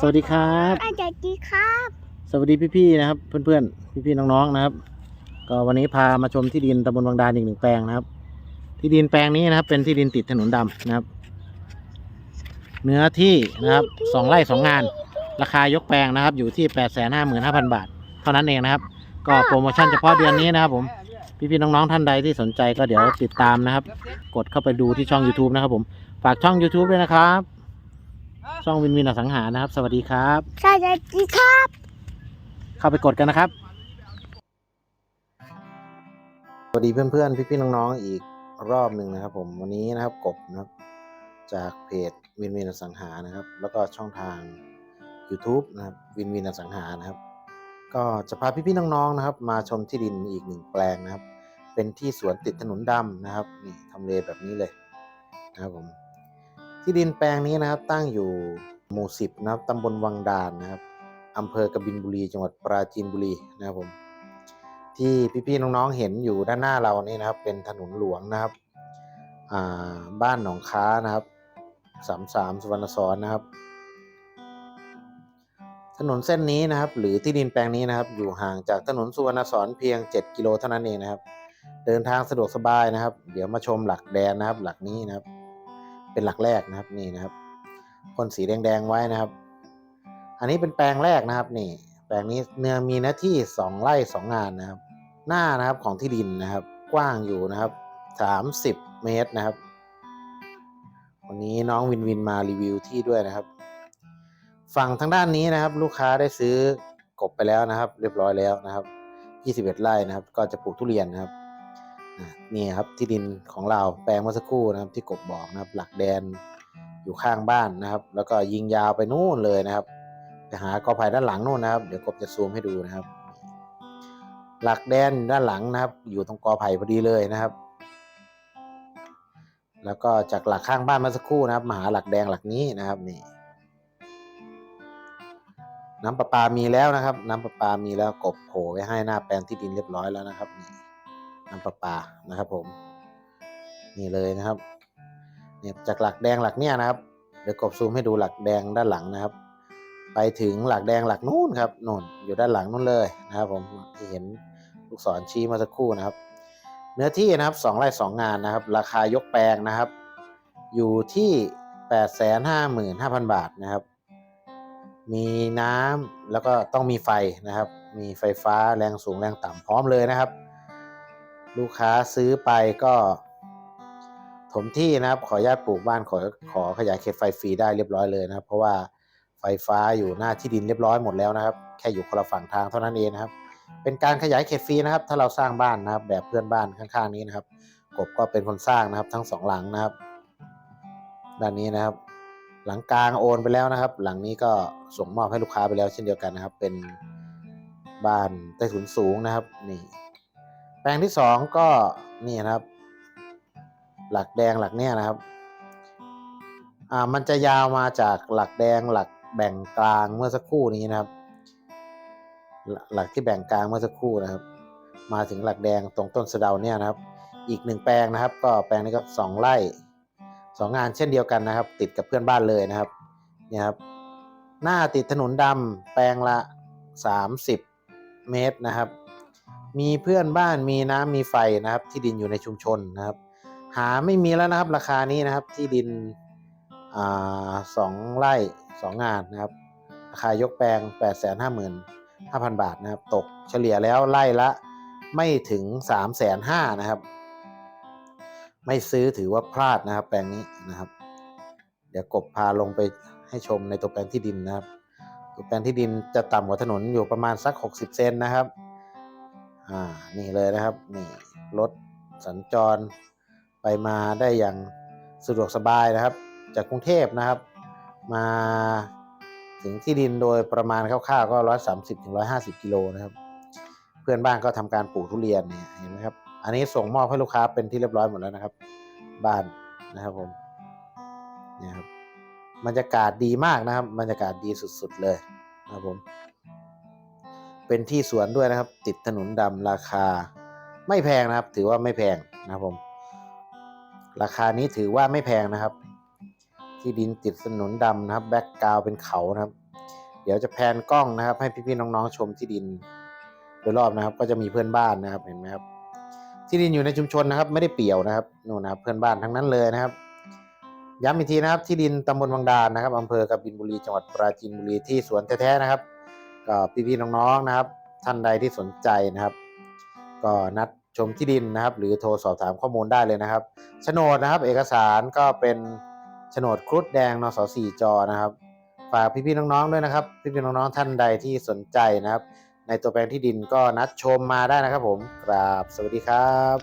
สวัสดีครับ อาจารย์ดีครับ สวัสดีพี่ๆนะครับ เพื่อนๆ พี่ๆ น้องๆ นะครับ ก็วันนี้พามาชมที่ดินตำบลวังดานอีกหนึ่งแปลงนะครับ ที่ดินแปลงนี้นะครับ เป็นที่ดินติดถนนดำนะครับ เนื้อที่นะครับสองไร่สองงาน ราคายกแปลงนะครับ อยู่ที่แปดแสนห้าหมื่นห้าพันบาท เท่านั้นเองนะครับ ก็โปรโมชั่นเฉพาะเดือนนี้นะครับผมพี่ๆน้องๆท่านใดที่สนใจก็เดี๋ยวติดตามนะครับ กดเข้าไปดูที่ช่อง YouTube นะครับผม ฝากช่อง YouTube ด้วยนะครับ ช่องวินวินอสังหานะครับ สวัสดีครับอาจารย์ดีครับ เข้าไปกดกันนะครับ สวัสดีเพื่อนๆ พี่ๆ น้องๆ อีกรอบหนึ่งนะครับ ผมวันนี้นะครับกบนะครับ จากเพจวินวินอสังหานะครับ แล้วก็ช่องทาง YouTube นะครับวินวินอสังหานะครับ ก็จะพาพี่ๆ น้องๆ นะครับ มาชมที่ดินอีกหนึ่งแปลงนะครับ เป็นที่สวนติดถนนดำนะครับนี่ทำเลแบบนี้เลยนะครับผม ที่ดินแปลงนี้นะครับตั้งอยู่หมู่สิบนะครับตำบลวังดานนะครับอำเภอกบินบุรี จังหวัดปราจีนบุรีนะครับผมที่พี่ๆน้องๆเห็นอยู่ด้านหน้าเรานี่นะครับ เป็นถนนหลวงนะครับบ้านหนองค้านะครับสามสามสุวรรณสอนนะครับ ถนนเส้นนี้นะครับ หรือที่ดินแปลงนี้นะครับ อยู่ห่างจากถนนสุวรรณสอนเพียง 7 กิโลเท่านั้นเองนะครับ เดินทางสะดวกสบายนะครับ เดี๋ยวมาชมหลักแดนนะครับ หลักนี้นะครับ เป็นหลักแรกนะครับนี่นะครับพ่นสีแดงๆไว้นะครับ อันนี้เป็นแปลงแรกนะครับนี่ แปลงนี้เนื้อมีเนื้อที่สองไร่สองงานนะครับ หน้านะครับของที่ดินนะครับ กว้างอยู่นะครับสามสิบเมตรนะครับ วันนี้น้องวินวินมารีวิวที่ด้วยนะครับ ฝั่งทางด้านนี้นะครับ ลูกค้าได้ซื้อกบไปแล้วนะครับ เรียบร้อยแล้วนะครับ 21 ไร่นะครับ ก็จะปลูกทุเรียนนะครับ นี่ครับที่ดินของเราแปลงเมื่อสักครู่นะครับที่กบบอกนะครับ หลักแดนอยู่ข้างบ้านนะครับ แล้วก็ยิงยาวไปนู่นเลยนะครับไปหากอไผ่ด้านหลังนู่นนะครับเดี๋ยวกบจะซูมให้ดูนะครับ หลักแดนด้านหลังนะครับ อยู่ตรงกอไผ่พอดีเลยนะครับ แล้วก็จากหลักข้างบ้านเมื่อสักครู่นะครับมาหาหลักแดงหลักนี้นะครับนี่น้ำประปามีแล้วนะครับ น้ำประปามีแล้วกบโผล่ไว้ให้หน้าแปลงที่ดินเรียบร้อยแล้วนะครับนี่ น้ำประปานะครับ ผม นี่เลยนะครับ เนี่ยจากหลักแดงหลักเนี่ยนะครับ เดี๋ยวกบซูมให้ดูหลักแดงด้านหลังนะครับ ไปถึงหลักแดงหลักนู่นครับนู่นอยู่ด้านหลังนู่นเลยนะครับ ผมที่เห็นลูกศรชี้มาสักครู่นะครับ เนื้อที่นะครับสองไร่สองงานนะครับ ราคายกแปลงนะครับ อยู่ที่แปดแสนห้าหมื่นห้าพันบาทนะครับ มีน้ำแล้วก็ต้องมีไฟนะครับ มีไฟฟ้าแรงสูงแรงต่ำพร้อมเลยนะครับ ลูกค้าซื้อไปก็ถมที่นะครับ ขออนุญาตปลูกบ้านขอขอขยายเขตไฟฟรีได้เรียบร้อยเลยนะครับ เพราะว่าไฟฟ้าอยู่หน้าที่ดินเรียบร้อยหมดแล้วนะครับ แค่อยู่คนละฝั่งทางเท่านั้นเองนะครับ เป็นการขยายเขตฟรีนะครับ ถ้าเราสร้างบ้านนะครับ แบบเพื่อนบ้านข้างๆนี้นะครับ กบก็เป็นคนสร้างนะครับ ทั้งสองหลังนะครับ ด้านนี้นะครับ หลังกลางโอนไปแล้วนะครับ หลังนี้ก็ส่งมอบให้ลูกค้าไปแล้วเช่นเดียวกันนะครับ เป็นบ้านใต้ถุนสูงนะครับนี่ แปลงที่สองก็นี่นะครับ หลักแดงหลักเนี่ยนะครับอ่ามันจะยาวมาจากหลักแดงหลักแบ่งกลางเมื่อสักครู่นี้นะครับหลักหลักที่แบ่งกลางเมื่อสักครู่นะครับ มาถึงหลักแดงตรงต้นสะเดาเนี่ยนะครับ อีกหนึ่งแปลงนะครับ ก็แปลงนี้ก็สองไร่สองงานเช่นเดียวกันนะครับ ติดกับเพื่อนบ้านเลยนะครับเนี่ยครับ หน้าติดถนนดำแปลงละ 30 เมตรนะครับ มีเพื่อนบ้านมีน้ำมีไฟนะครับ ที่ดินอยู่ในชุมชนนะครับ หาไม่มีแล้วนะครับ ราคานี้นะครับที่ดินอสองไร่สองงานนะครับ ราคายกแปลง 8 5 5 0 0 0 บาทนะครับ ตกเฉลี่ยแล้วไร่ละไม่ถึง 3 5 0 0 0นะครับ ไม่ซื้อถือว่าพลาดนะครับ แปลงนี้นะครับ เดี๋ยวกบพาลงไปให้ชมในตัวแปลงที่ดินนะครับ ตัวแปลงที่ดินจะต่ำกว่าถนนอยู่ประมาณสัก 60 เซนนะครับ อ่านี่เลยนะครับนี่รถสัญจรไปมาได้อย่างสะดวกสบายนะครับ จากกรุงเทพนะครับ มาถึงที่ดินโดยประมาณคร่าวๆก็130ถึง150กิโลนะครับ เพื่อนบ้านก็ทำการปลูกทุเรียนเนี่ยเห็นไหมครับ อันนี้ส่งมอบให้ลูกค้าเป็นที่เรียบร้อยหมดแล้วนะครับ บ้านนะครับผมเนี่ยครับบรรยากาศดีมากนะครับ บรรยากาศดีสุดๆเลยนะครับผม เป็นที่สวนด้วยนะครับ ติดถนนดำราคา ไม่แพงนะครับ ถือว่าไม่แพงนะครับผม ราคานี้ถือว่าไม่แพงนะครับ ที่ดินติดถนนดำนะครับ แบ็กกราวเป็นเขานะครับ เดี๋ยวจะแพนกล้องนะครับ ให้พี่ๆน้องๆชมที่ดินโดยรอบนะครับ ก็จะมีเพื่อนบ้านนะครับเห็นไหมครับ ที่ดินอยู่ในชุมชนนะครับ ไม่ได้เปี่ยวนะครับนู่นนะครับเพื่อนบ้านทั้งนั้นเลยนะครับย้ำอีกทีนะครับที่ดินตำบลวังดานนะครับอำเภอกบินบุรีจังหวัดปราจีนบุรีที่สวนแท้ๆนะครับ ก็พี่ๆน้องๆนะครับ ท่านใดที่สนใจนะครับ ก็นัดชมที่ดินนะครับ หรือโทรสอบถามข้อมูลได้เลยนะครับโฉนดนะครับ เอกสารก็เป็นโฉนดครุฑแดงนสสี่จอนะครับ ฝากพี่ๆน้องๆด้วยนะครับ พี่ๆน้องๆท่านใดที่สนใจนะครับ ในตัวแปลงที่ดินก็นัดชมมาได้นะครับ ผมกราบสวัสดีครับ